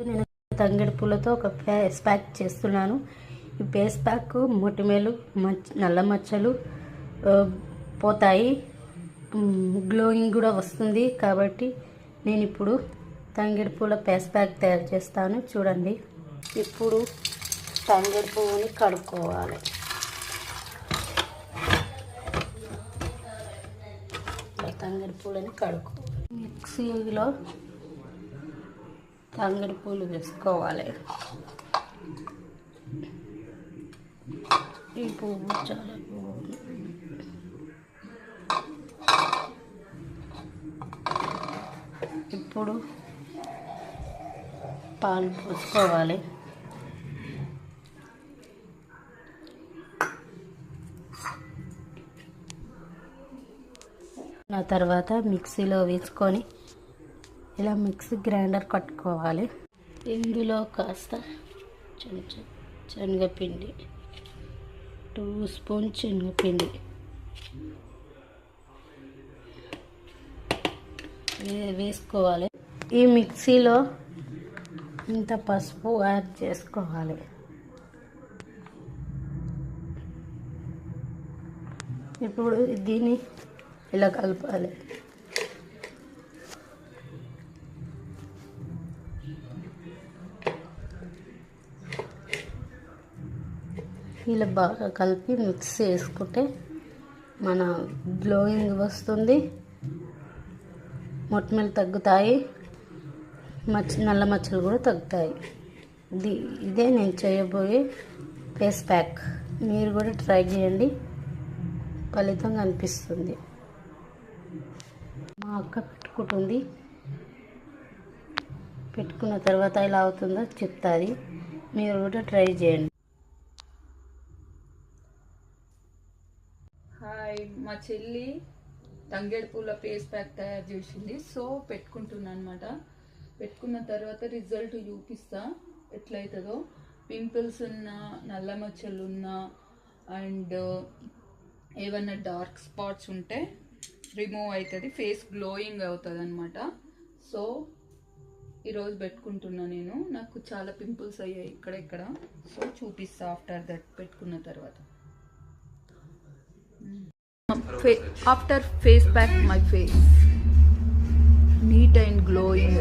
నేను తంగిడి పూలతో ఒక ఫేస్ ప్యాక్ చేస్తున్నాను. ఈ ఫేస్ ప్యాక్ మొటిమలు మచ్చ నల్ల మచ్చలు పోతాయి. గ్లోయింగ్ కూడా వస్తుంది కాబట్టి నేను ఇప్పుడు తంగిడి పూల ఫేస్ ప్యాక్ తయారు చేస్తాను. చూడండి. ఇప్పుడు తంగిడి పువ్వుని కడుక్కోవాలి. తంగిడి పూలని కడుక్కో మిక్సీలో తంగడి పూలు వేసుకోవాలి. ఈ పువ్వు చాలా బాగుంది. ఇప్పుడు పాలు పోసుకోవాలి. ఆ తర్వాత మిక్సీలో వేసుకొని ఇలా మిక్సీ గ్రైండర్ కట్టుకోవాలి. ఇందులో కాస్త చెంచా శనగపిండి టూ స్పూన్ శనగపిండి. వేసుకోవాలి? ఈ మిక్సీలో ఇంత పసుపు యాడ్ చేసుకోవాలి. ఇప్పుడు దీన్ని ఇలా కలపాలి. ఇలా బాగా కలిపి మిక్స్ చేసుకుంటే మన గ్లోయింగ్ వస్తుంది. మొటిమలు తగ్గుతాయి. మచ్చ నల్ల మచ్చలు కూడా తగ్గుతాయి. ఇది ఇదే నేను చేయబోయే ఫేస్ ప్యాక్. మీరు కూడా ట్రై చేయండి. ఫలితం కనిపిస్తుంది మా అక్క పెట్టుకుంటుంది. పెట్టుకున్న తర్వాత ఎలా అవుతుందో చెప్తుంది. మీరు కూడా ట్రై చేయండి. మా చెల్లి తంగేడు పూల ఫేస్ ప్యాక్ తయారు చేసింది. సో పెట్టుకుంటున్నా అనమాట పెట్టుకున్న తర్వాత రిజల్ట్ చూపిస్తా. ఎట్లయితుందో. పింపుల్స్ ఉన్నా నల్ల మచ్చలు ఉన్నా అండ్ ఏమన్నా డార్క్ స్పాట్స్ ఉంటే రిమూవ్ అవుతుంది ఫేస్ గ్లోయింగ్ అవుతుంది అనమాట సో ఈరోజు పెట్టుకుంటున్నా నేను. నాకు చాలా పింపుల్స్ అయ్యాయి ఇక్కడ ఇక్కడ. సో చూపిస్తా ఆఫ్టర్ దట్ పెట్టుకున్న తర్వాత. after face pack my face. Neat and glowing